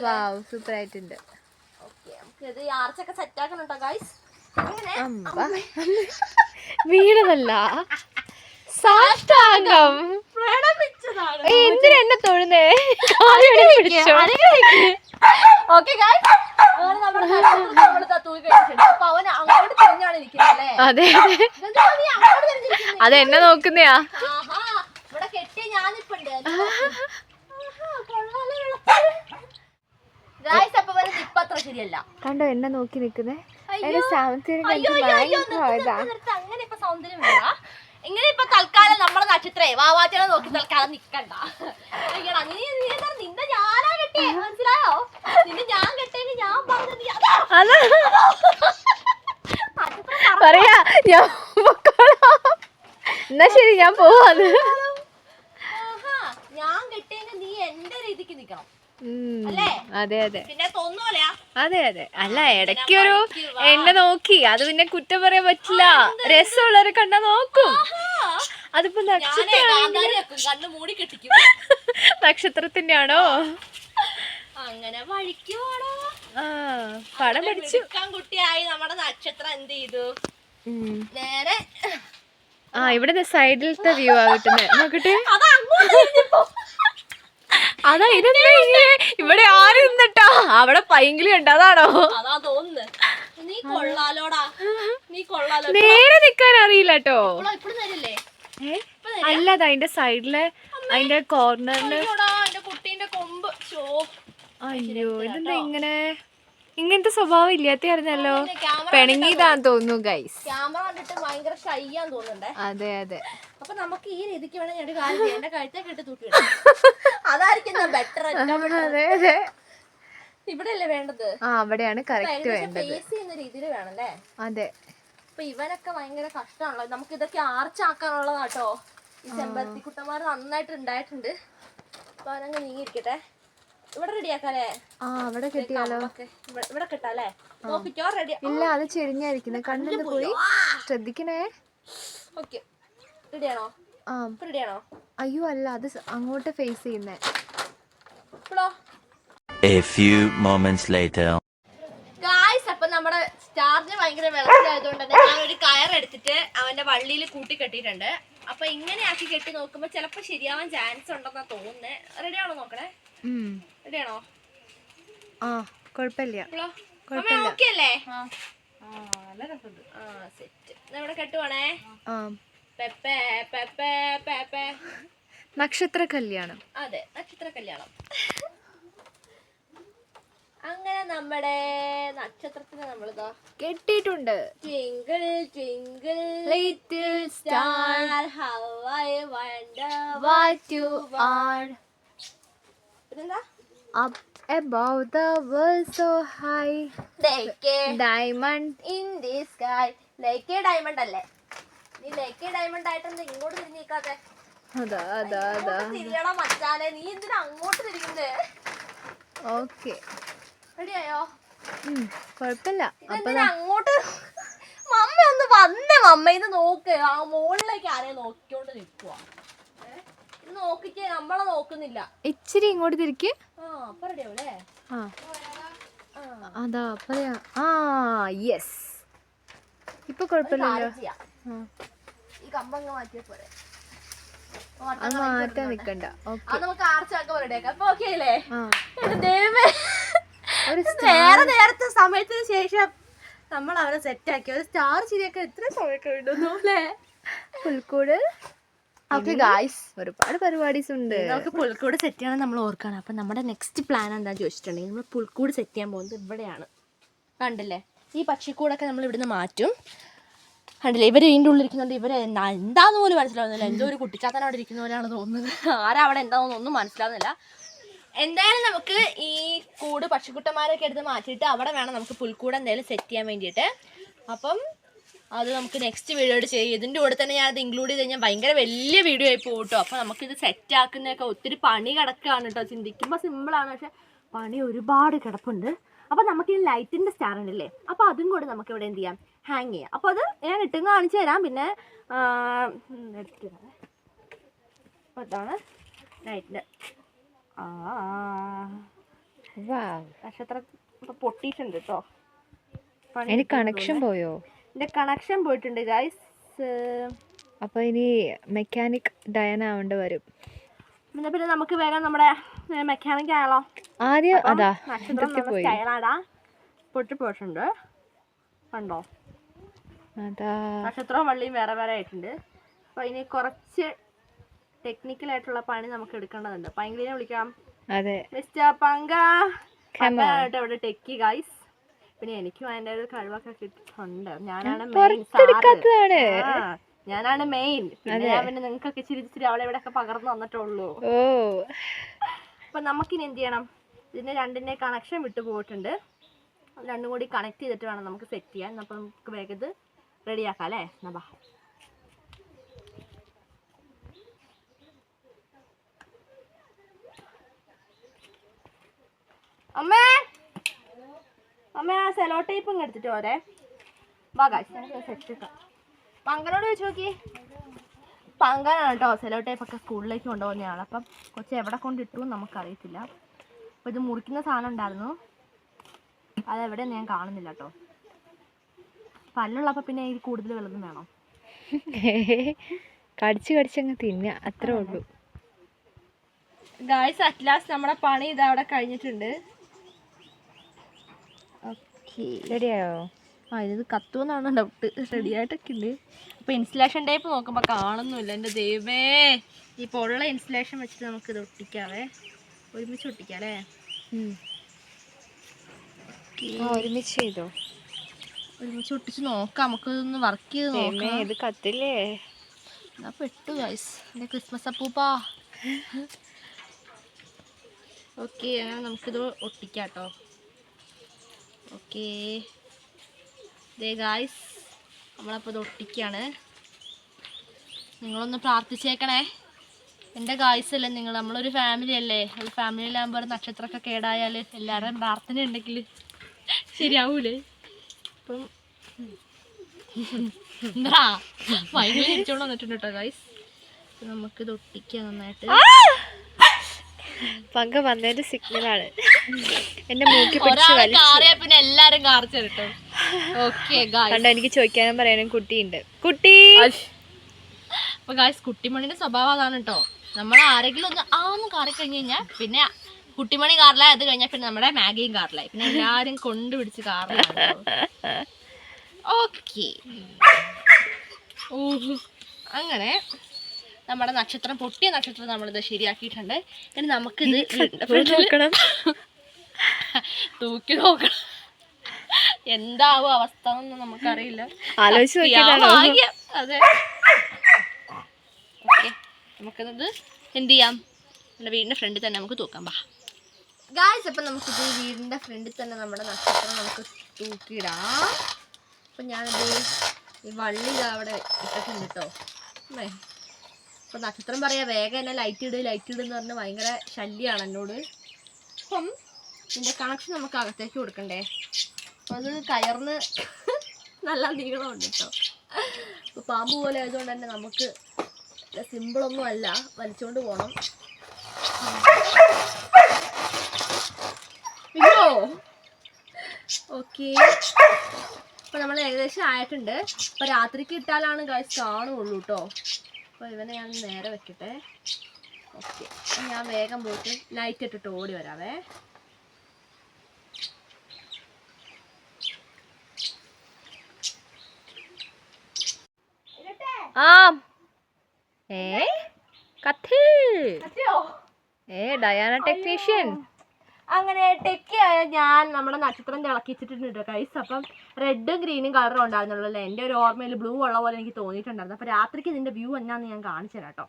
വാവ് സൂപ്പർ ആയിട്ടുണ്ട് ഓക്കെ നമുക്ക് ഇത് ആർച്ചൊക്കെ സെറ്റ് ആക്കണം കേട്ടോ ഗൈസ് അങ്ങനെ അമ്പ വീണതല്ല സാഷ്ടാംഗം. പ്രണമിച്ചതാണ്. ഏയ്, എന്തിനാ എന്നെ തൊഴുന്നേ? ഓക്കെ ഗൈസ് അങ്ങനെ തൂക്കി കഴിച്ചിട്ടുണ്ട്. അപ്പൊ അവൻ അങ്ങോട്ട് തിരിഞ്ഞാണ് ഇരിക്കുന്നത് അതെ അത്. എന്നെ നോക്കുന്നയാ. ഞാനിപ്പുണ്ട്. ശരിയല്ല. കണ്ടോ എന്നെ നോക്കി നിക്കുന്നേ. എന്റെ നിർത്ത്. അങ്ങനെ ഇപ്പൊ സൗന്ദര്യം വേണ്ട. ഇങ്ങനെ ഇപ്പൊ തൽക്കാലം നമ്മളെ നക്ഷത്രേ വാവാച്ചനെ നോക്കി തൽക്കാലം നിക്കണ്ട. ഞാനാ കെട്ടിയേ? മനസ്സിലായോ? നിന്നെ ഞാൻ കെട്ടിയെങ്കിൽ ഞാൻ പറഞ്ഞു പറയാ ഞാൻ. എന്നാ ശരി ഞാൻ പോവാന്ന് ആഹാ, ഞാൻ കെട്ടിയെങ്കിൽ നീ എന്റെ രീതിക്ക് നിക്കണം? അതെ അതെ. അതെ അതെ അല്ല ഇടയ്ക്ക് ഒരു എന്നെ നോക്കി. അത് പിന്നെ കുറ്റം പറയാൻ പറ്റില്ല. രസമുള്ളവരെ കണ്ടാ നോക്കും. അതിപ്പോ നക്ഷത്രം നക്ഷത്രത്തിന്റെ ആണോ അങ്ങനെ വഴിക്കുവാണോ ആ പടം പഠിച്ചു. കുട്ടിയായി നമ്മുടെ നക്ഷത്രം എന്ത് ചെയ്തു? നേരെ. ആ ഇവിടെ സൈഡിലത്തെ വ്യൂ ആ കിട്ടുന്നത് നോക്കട്ടെ. അത് ഇതെന്താ ഇങ്ങനെ ഇവിടെ ആരും നിന്നിട്ടാ? അവിടെ പൈങ്കിളി ഉണ്ട് അതാണോ? അതാ തോന്നുന്നു. നീ കൊള്ളാലോടാ. നീ കൊള്ളാലോ. നേരെ നിക്കാൻ അറിയില്ല കേട്ടോ ഇപ്പളോ ഇപ്പഴും തരില്ലേ? അല്ല അത് അതിന്റെ സൈഡിലെ അതിന്റെ കോർണറിൽ കുട്ടീന്റെ കൊമ്പ്. അയ്യോ ഇതെന്താ ഇങ്ങനെ? ഇങ്ങനത്തെ സ്വഭാവം ഇല്ലാത്ത അറിഞ്ഞല്ലോ. പിണങ്ങിയതാന്ന് തോന്നുന്നു ഗൈസ് ക്യാമറ കണ്ടിട്ട് ഭയങ്കര ഷൈയാന്ന് തോന്നുന്നുണ്ടേ. അതെ അതെ. അപ്പൊ നമുക്ക് ഈ രീതിക്ക് വേണം ഞാൻ കാര്യം ചെയ്യാം. എന്റെ കഴുത്തെ കെട്ടി തൂക്കി അതായിരിക്കും ബെറ്റർ അതെ അതെ. വേണ്ടത്? ആ അവിടെയാണ് കറക്റ്റ് വേണ്ടത്. ഫേസ് ചെയ്യുന്ന രീതിയിൽ വേണല്ലേ? അതെ. അപ്പൊ ഇവനൊക്കെ ഭയങ്കര കഷ്ടമാണല്ലോ. നമുക്ക് ഇതൊക്കെ ആർച്ചാക്കാനുള്ളതാട്ടോ ഈ ചെമ്പരത്തി കുട്ടന്മാർ നന്നായിട്ട് ഉണ്ടായിട്ടുണ്ട്. അപ്പൊ അവനങ്ങ് നീങ്ങിയിരിക്കട്ടെ. ഇവിടെ റെഡിയാക്കാല്ലേ ആ അവിടെ കിട്ടിയാലോ? ഓക്കെ ഇവിടെ കിട്ടാല്ലേ? നോക്കിക്കോ റെഡി ഇല്ല അത് ചെരിഞ്ഞായിരിക്കുന്നത് കണ്ണിന്ന് പോയി ശ്രദ്ധിക്കണേ. ഓക്കെ. റെഡിയാണോ ആ. റെഡിയാണോ അയ്യോ അല്ല അത് അങ്ങോട്ട് ഫേസ് ചെയ്യുന്നേ. A few moments later. Guys അപ്പൊ നമ്മുടെ സ്റ്റാറിന് ഭയങ്കര വെള്ളത്തിലായതുകൊണ്ട് തന്നെ ഞാൻ ഒരു കയർ എടുത്തിട്ട് അവന്റെ വള്ളിയിൽ കൂട്ടി കെട്ടിയിട്ടുണ്ട്. അപ്പൊ ഇങ്ങനെ ആക്കി കെട്ടി നോക്കുമ്പോ ചിലപ്പോ ശരിയാവാൻ ചാൻസ് ഉണ്ടെന്നാ തോന്നുന്നേ. റെഡിയാണോ നോക്കണേ. റെഡിയാണോ? ആ കുഴപ്പമില്ല. ഓക്കെ അല്ലേ ആ. സെറ്റ്. ഇവിടെ കെട്ടുവാണേ. പെപ്പേ പെപ്പേ പെപ്പേ. നക്ഷത്ര കല്യാണം. അതെ നക്ഷത്ര കല്യാണം. അങ്ങനെ നമ്മുടെ നക്ഷത്രത്തിന് നമ്മളിതാ കെട്ടിട്ടുണ്ട് twinkle twinkle little star how I wonder what you are പിന്നെന്താ? ഇതെന്താ up above the world so high. Like a Diamond. in the sky. Like a diamond അല്ലേ? നീ like a diamond ആയിട്ടെന്താ ഇങ്ങോട്ട് തിരിഞ്ഞിക്കാത്തെ അതാ അതാ അതാ. തിരിയണ മച്ചാനെ. നീ എന്തിനാ അങ്ങോട്ട് തിരിക്കുന്നേ ഓക്കെ റെഡിയായോ കുഴപ്പമില്ല അപ്പൊ അങ്ങോട്ട്? മമ്മ ഒന്ന് വന്നേ മമ്മ ഇത് നോക്ക്. ആ മുകളിലേക്ക് ആരെയും നോക്കിക്കൊണ്ട് നിൽക്കുക നമ്മളെ നോക്കുന്നില്ല. ഇച്ചിരി ഇങ്ങോട്ട് തിരിക്ക്. ആ അതാ പറയാ. ആ യെസ് ഇപ്പൊ കുഴപ്പമില്ലല്ലോ. ആ, ഈ കമ്പങ്ങ് മാറ്റിയ പോലെ അത് മാറ്റാൻ നിക്കണ്ട. നമുക്ക് അപ്പൊ ഓക്കെ അല്ലേ? ദൈവമേ. നേരെ നേരത്തെ സമയത്തിന് ശേഷം നമ്മൾ അവരെ സെറ്റാക്കി ഒരു സ്റ്റാർ ചിരിയൊക്കെ എത്ര സമയമൊക്കെ വേണ്ടുന്നു അല്ലേ? പുൽക്കൂട്. ഓക്കെ ഗായ്സ് ഒരുപാട് പരിപാടീസ് ഉണ്ട്. നമുക്ക് പുൽക്കൂട് സെറ്റ് ചെയ്യണം നമ്മൾ ഓർക്കണം. അപ്പം നമ്മുടെ നെക്സ്റ്റ് പ്ലാൻ എന്താണെന്ന് ചോദിച്ചിട്ടുണ്ടെങ്കിൽ നമ്മൾ പുൽക്കൂട് സെറ്റ് ചെയ്യാൻ പോകുന്നത് ഇവിടെയാണ്. കണ്ടില്ലേ? ഈ പക്ഷിക്കൂടൊക്കെ നമ്മൾ ഇവിടുന്ന് മാറ്റും. കണ്ടില്ലേ? ഇവർ ഇതിന്റെ ഉള്ളിൽ ഇരിക്കുന്നുണ്ട് ഇവർ എന്താന്ന് പോലും മനസ്സിലാവുന്നില്ല. എന്തോ ഒരു കുട്ടിച്ചാത്തൻ അവിടെ ഇരിക്കുന്ന പോലെയാണ് തോന്നുന്നത്. ആരാ അവിടെ എന്താണെന്ന് ഒന്നും മനസ്സിലാവുന്നില്ല. എന്തായാലും നമുക്ക് ഈ കൂട് പക്ഷിക്കുട്ടന്മാരൊക്കെ എടുത്ത് മാറ്റിയിട്ട് അവിടെ വേണം നമുക്ക് പുൽക്കൂട് എന്തായാലും സെറ്റ് ചെയ്യാൻ വേണ്ടിയിട്ട്. അപ്പം അത് നമുക്ക് നെക്സ്റ്റ് വീഡിയോയിൽ ചെയ്യും. ഇതിന്റെ കൂടെ തന്നെ ഞാൻ അത് ഇൻക്ലൂഡ് ചെയ്ത് കഴിഞ്ഞാൽ ഭയങ്കര വലിയ വീഡിയോ ആയി പോകും കേട്ടോ അപ്പോൾ നമുക്കിത് സെറ്റ് ആക്കുന്നതൊക്കെ ഒത്തിരി പണി കിടക്കുകയാണ് കേട്ടോ ചിന്തിക്കുമ്പോൾ സിമ്പിളാണ് പക്ഷേ പണി ഒരുപാട് കിടപ്പുണ്ട്. അപ്പോൾ നമുക്ക് ഈ ലൈറ്റിന്റെ സ്റ്റാർ ഉണ്ടല്ലേ? അപ്പോൾ അതും കൂടെ നമുക്ക് ഇവിടെ എന്ത് ചെയ്യാം? ഹാങ് ചെയ്യാം. അപ്പോൾ അത് ഞാൻ ഇട്ടും കാണിച്ചു തരാം. പിന്നെ ആ, ഉം, എടുത്തിട്ട് തരാം. അപ്പോൾ അതാണ് ലൈറ്റിന്റെ. നക്ഷത്രം പൊട്ടിയിട്ടുണ്ട് കേട്ടോ എനിക്ക് കണക്ഷൻ പോയോ? എന്റെ കണക്ഷൻ പോയിട്ടുണ്ട് ഗൈസ് അപ്പോൾ ഇനി മെക്കാനിക് ഡയന ആവേണ്ടി വരും. പിന്നെ പിന്നെ നമുക്ക് വേഗം നമ്മുടെ മെക്കാനിക് ആയാലോ? ആദ്യം അതാ സ്റ്റൈലാടാ പൊട്ടി പോയിട്ടുണ്ട്. കണ്ടോ? അതാ. നക്ഷത്രവും വള്ളിയും വേറെ വേറെ ആയിട്ടുണ്ട്. അപ്പൊ ഇനി കുറച്ച് ടെക്നിക്കൽ ആയിട്ടുള്ള പണി നമുക്ക് എടുക്കേണ്ടതുണ്ട്. പൈങ്കിളിനെ വിളിക്കാം? അതെ. മിസ്റ്റർ പങ്ക. ഇവിടെ ടെക്കി ഗൈസ് പിന്നെ എനിക്കും അതിന്റെ ഒരു കഴിവൊക്കെ കിട്ടിയിട്ടുണ്ട്. ഞാനാണ് മെയിൻ ഞാനാണ് മെയിൻ പിന്നെ ഞാൻ പിന്നെ നിങ്ങൾക്കൊക്കെ ഇച്ചിരി ഇച്ചിരി അവളെ ഇവിടെ ഒക്കെ പകർന്നു വന്നിട്ടുള്ളൂ ഓ. അപ്പൊ നമുക്കിനി എന്ത് ചെയ്യണം? ഇതിന്റെ രണ്ടിന്റെ കണക്ഷൻ വിട്ടു പോയിട്ടുണ്ട്. രണ്ടും കൂടി കണക്ട് ചെയ്തിട്ട് വേണം നമുക്ക് സെറ്റ് ചെയ്യാൻ. അപ്പൊ നമുക്ക് വേഗം ഇത് റെഡിയാക്കാം അല്ലേ? എന്നാ അമ്മേ! അമ്മ ആ സെലോ ടേപ്പ് ഇങ്ങ് എടുത്തിട്ട് പോരെ. സെറ്റ് പങ്കനോട് ചോദിച്ചു നോക്കി പങ്കനാണ് കേട്ടോ സെലോ ടേപ്പ് ഒക്കെ സ്കൂളിലേക്ക് കൊണ്ടുപോകുന്നതാണ് അപ്പം കൊച്ചു എവിടെ കൊണ്ടിട്ടു നമുക്കറിയത്തില്ല. അപ്പോൾ ഇത് മുറിക്കുന്ന സാധനം ഉണ്ടായിരുന്നു. അതെവിടെ ഞാൻ കാണുന്നില്ല കേട്ടോ. പല്ലുള്ളപ്പോൾ പിന്നെ ഇത് കൂടുതൽ വെള്ളം വേണം. കടിച്ച് കടിച്ചങ്ങ് തിന്ന അത്രേ ഉള്ളൂ. ഗായ്സ് അറ്റ്ലാസ് നമ്മുടെ പണി ഇത് അവിടെ കഴിഞ്ഞിട്ടുണ്ട്. റെഡിയായോ? ആ ഇത് കത്തുമെന്നാണ് ഡൗട്ട് റെഡിയായിട്ടൊക്കെ ഉണ്ട്. അപ്പോൾ ഇൻസുലേഷൻ ടേപ്പ് നോക്കുമ്പോൾ കാണുന്നില്ല എന്റെ ദൈവമേ. ഈ പൊള്ള ഇൻസ്റ്റലേഷൻ വെച്ചിട്ട് നമുക്ക് ഇത് ഒട്ടിക്കാവേ. ഒരുമിച്ച് ഒട്ടിക്കാം അല്ലേ ഒരുമിച്ച് ചെയ്തോ? ഒരുമിച്ച് ഒട്ടിച്ച് നോക്കാം. നമുക്ക് ഇതൊന്ന് വർക്ക് ചെയ്ത് നോക്കാം. ഇത് കത്തില്ലേ? എന്നാ പെട്ടു ഗൈസ് എന്റെ ക്രിസ്മസ് അപ്പൂപ്പാ. ഓക്കെ നമുക്കിത് ഒട്ടിക്കാം കേട്ടോ ഓക്കെ. ദേ ഗായ്സ് നമ്മളപ്പോൾ ഇത് ഒട്ടിക്കുകയാണ് നിങ്ങളൊന്ന് പ്രാർത്ഥിച്ചേക്കണേ. എന്റെ ഗായ്സ് അല്ലേ നിങ്ങൾ നമ്മളൊരു ഫാമിലി അല്ലേ? ഒരു ഫാമിലിയിലാകുമ്പോൾ ഒരു നക്ഷത്രമൊക്കെ കേടായാൽ എല്ലാവരുടെയും പ്രാർത്ഥന ഉണ്ടെങ്കിൽ ശരിയാവൂലേ? അപ്പം എന്താ ഭയങ്കര ചിരിച്ചോണ്ട് വന്നിട്ടുണ്ട് കേട്ടോ ഗായ്സ്. നമുക്കിത് ഒട്ടിക്കാം നന്നായിട്ട്. പങ്ക വന്നതിന്റെ സിഗ്നലാണ്. എന്റെ മൂക്കി പിടിച്ച് പിന്നെ എല്ലാരും കണ്ടോ എനിക്ക് ചോദിക്കാനും പറയാനും കുട്ടിയുണ്ട്. കുട്ടി! അപ്പൊ ഗായ്സ് കുട്ടിമണിന്റെ സ്വഭാവം അതാണ് കേട്ടോ നമ്മൾ ആരെങ്കിലും ഒന്ന് ആ ഒന്ന് കാറി കഴിഞ്ഞു കഴിഞ്ഞാൽ പിന്നെ കുട്ടിമണി കാറിലായി അത് കഴിഞ്ഞാൽ പിന്നെ നമ്മുടെ മാഗിയും കാറിലായി. പിന്നെ എല്ലാരും കൊണ്ടുപിടിച്ച് കാറിലായി ഓക്കെ അങ്ങനെ നമ്മുടെ നക്ഷത്രം പൊട്ടിയ നക്ഷത്രം നമ്മളിത് ശരിയാക്കിയിട്ടുണ്ട്. ഇനി നമുക്കിത് നോക്കണം. തൂക്കി നോക്കണം. എന്താവും അവസ്ഥ എന്നൊന്നും നമുക്കറിയില്ല. അതെ. ഓക്കെ നമുക്കത് എന്ത് ചെയ്യാം? നമ്മുടെ വീടിന്റെ ഫ്രണ്ടിൽ തന്നെ നമുക്ക് തൂക്കാം ബാ ഗായ്സ് അപ്പം നമുക്കിത് വീടിന്റെ ഫ്രണ്ടിൽ തന്നെ നമ്മുടെ നക്ഷത്രം നമുക്ക് തൂക്കിയിടാം. അപ്പം ഞാനത് ഈ വള്ളി അവിടെ ഇട്ടിട്ടുണ്ട് കേട്ടോ അമ്മേ അപ്പം നക്ഷത്രം പറയാ വേഗം എന്നെ ലൈറ്റ് ഇട് ലൈറ്റ് ഇട് എന്ന് പറഞ്ഞ് ഭയങ്കര ശല്യമാണ് എന്നോട്. അപ്പം ഇതിന്റെ കണക്ഷൻ നമുക്ക് അകത്തേക്ക് കൊടുക്കണ്ടേ? അപ്പോൾ അത് കയർന്ന് നല്ല നീളമുണ്ട് കേട്ടോ. പാമ്പ് പോലെ ആയതുകൊണ്ട് തന്നെ നമുക്ക് സിമ്പിളൊന്നും അല്ല വലിച്ചുകൊണ്ട് പോകണം അയ്യോ അപ്പോൾ നമ്മൾ ഏകദേശം ആയിട്ടുണ്ട്. അപ്പോൾ രാത്രിക്ക് ഇട്ടാലാണ് കാണുള്ളൂ കേട്ടോ. അപ്പോൾ ഇവനെ ഞാൻ നേരെ വെക്കട്ടെ. ഓക്കെ. ഞാൻ വേഗം പോയിട്ട് ലൈറ്റ് ഇട്ടിട്ട് ഓടി വരാവേ. ആ. ഏ കത്തി. ഏ ഡയാന ടെക്നീഷ്യൻ. അങ്ങനെ ടെക്കിയായ ഞാൻ നമ്മുടെ നക്ഷത്രം തിളക്കിച്ചിട്ടുണ്ട് കൈസ് അപ്പം റെഡും ഗ്രീനും കളറും ഉണ്ടായിരുന്നുള്ളൂ അല്ലേ എന്റെ ഒരു ഓർമ്മയിൽ ബ്ലൂ ഉള്ള പോലെ എനിക്ക് തോന്നിയിട്ടുണ്ടായിരുന്നു. അപ്പം രാത്രിക്ക് ഇതിന്റെ വ്യൂ എന്നാന്ന് ഞാൻ കാണിച്ചു കേട്ടോ.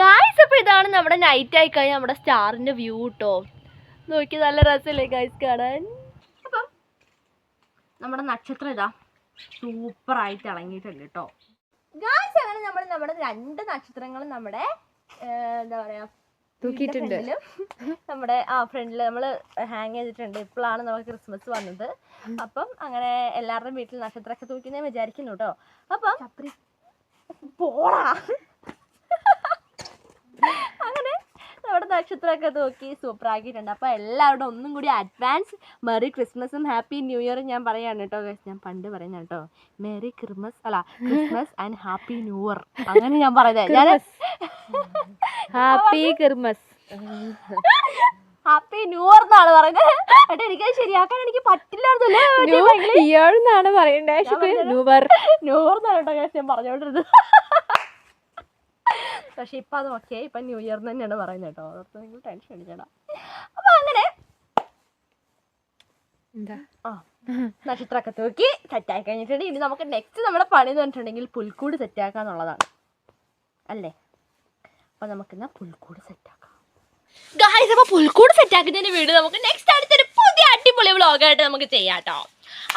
ഗായ്സ് അപ്പോൾ ഇതാണ് നമ്മുടെ നൈറ്റ് ആയി കഴിഞ്ഞാൽ നമ്മുടെ സ്റ്റാറിന്റെ വ്യൂ കേട്ടോ നോക്കി നല്ല രസമല്ലേ ഗൈസ് കാണാൻ? അപ്പം നമ്മുടെ നക്ഷത്രം ഇതാ സൂപ്പറായിട്ട് ഇളങ്ങിയിട്ടുണ്ട് കേട്ടോ. ഗായ്സ് അങ്ങനെ നമ്മൾ നമ്മുടെ രണ്ട് നക്ഷത്രങ്ങളും നമ്മുടെ എന്താ പറയാ തൂക്കിയിട്ടുണ്ട്. നമ്മുടെ ആ ഫ്രണ്ടിൽ നമ്മൾ ഹാങ് ചെയ്തിട്ടുണ്ട്. ഇപ്പോഴാണ് നമുക്ക് ക്രിസ്മസ് വന്നത്. അപ്പം അങ്ങനെ എല്ലാവരുടെയും വീട്ടിൽ നക്ഷത്രമൊക്കെ തൂക്കി ഞാൻ വിചാരിക്കുന്നു കേട്ടോ അപ്പം പോടാ. അങ്ങനെ നമ്മുടെ നക്ഷത്രമൊക്കെ നോക്കി സൂപ്പർ ആക്കിയിട്ടുണ്ട്. അപ്പോൾ എല്ലാവരോടും ഒന്നും കൂടി അഡ്വാൻസ് മെറി ക്രിസ്മസും ഹാപ്പി ന്യൂ ഇയറും ഞാൻ പറയാണ് കേട്ടോ. ഞാൻ പണ്ട് പറയുന്ന കേട്ടോ മെറി ക്രിസ്മസ് അല്ല Christmas and happy new year അങ്ങനെ ഞാൻ പറയുന്നത് ഞാൻ happy Christmas happy new year എന്നാണ് പറയുന്നത് എന്നിട്ട് എനിക്ക് ശരിയാക്കാൻ എനിക്ക് പറ്റില്ലായിരുന്നു എന്നാണ് പറയണ്ടേ ഇയർ ന്യൂ ഇയർ എന്നാണ് കേട്ടോ ഞാൻ പറഞ്ഞോണ്ടിരുന്നത്. പക്ഷെ ഇപ്പം അത് ഓക്കെ ഇപ്പം ന്യൂ ഇയർ തന്നെയാണ് പറയുന്നത് കേട്ടോ. അതോർത്ത് നിങ്ങൾ ടെൻഷൻ അടിച്ചേടാ അപ്പം അങ്ങനെ ആ നക്ഷത്രമൊക്കെ തൂക്കി സെറ്റാക്കി കഴിഞ്ഞിട്ടുണ്ട്. ഇനി നമുക്ക് നെക്സ്റ്റ് നമ്മുടെ പണി എന്ന് പറഞ്ഞിട്ടുണ്ടെങ്കിൽ പുൽക്കൂട് സെറ്റാക്കാന്നുള്ളതാണ് അല്ലേ? അപ്പൊ നമുക്കിന്ന് പുൽക്കൂട് സെറ്റാക്കാം ഗായ്സ് അപ്പോൾ പുൽക്കൂട് സെറ്റാക്കുന്നതിന് വീട് നമുക്ക് നെക്സ്റ്റ് അടുത്തൊരു പുതിയ അടിപൊളി വ്ളോഗായിട്ട് നമുക്ക് ചെയ്യാം കേട്ടോ.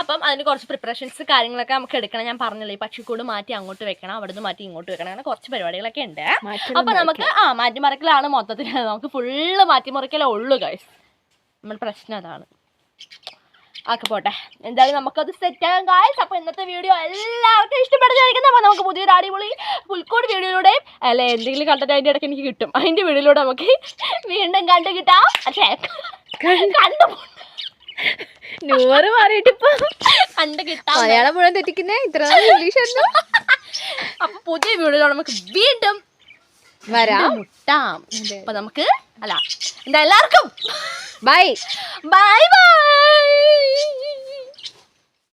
അപ്പം അതിന് കുറച്ച് പ്രിപ്പറേഷൻസ് കാര്യങ്ങളൊക്കെ നമുക്ക് എടുക്കണം. ഞാൻ പറഞ്ഞല്ലോ ഈ പക്ഷിക്കൂട് മാറ്റി അങ്ങോട്ട് വെക്കണം അവിടുന്ന് മാറ്റി ഇങ്ങോട്ട് വെക്കണം അങ്ങനെ കുറച്ച് പരിപാടികളൊക്കെ ഉണ്ട്. അപ്പൊ നമുക്ക് ആ മാറ്റിമറിക്കലാണ് മൊത്തത്തിൽ. നമുക്ക് ഫുള്ള് മാറ്റിമറിക്കലേ ഉള്ളൂ ഗൈസ് നമ്മൾ പ്രശ്നം അതാണ്. ആക്കി പോട്ടെ. എന്തായാലും നമുക്കത് സെറ്റ് ആകാൻ കായ്സ് അപ്പൊ ഇന്നത്തെ വീഡിയോ എല്ലാവർക്കും ഇഷ്ടപ്പെടുന്നതായിരിക്കും. അപ്പൊ നമുക്ക് പുതിയൊരു അടിപൊളി പുൽക്കോട് വീഡിയോയിലൂടെയും അല്ല എന്തെങ്കിലും കണ്ടിട്ട് അതിന്റെ ഇടയ്ക്ക് എനിക്ക് കിട്ടും. അതിന്റെ വീഡിയോയിലൂടെ നമുക്ക് വീണ്ടും കണ്ടു കിട്ടാം അച്ഛേ കണ്ടു നൂറ് മാറിയിട്ട് ഇപ്പൊ കണ്ടു കിട്ടാം മലയാളം മുഴുവൻ തെറ്റിക്കുന്നേ? ഇത്ര നാൾ ഇംഗ്ലീഷ് ആയിരുന്നു. അപ്പൊ പുതിയ വീഡിയോയിലൂടെ നമുക്ക് വീണ്ടും വരാം. മുട്ടാം. അപ്പൊ നമുക്ക് അല്ല എന്താ എല്ലാവർക്കും? Bye bye bye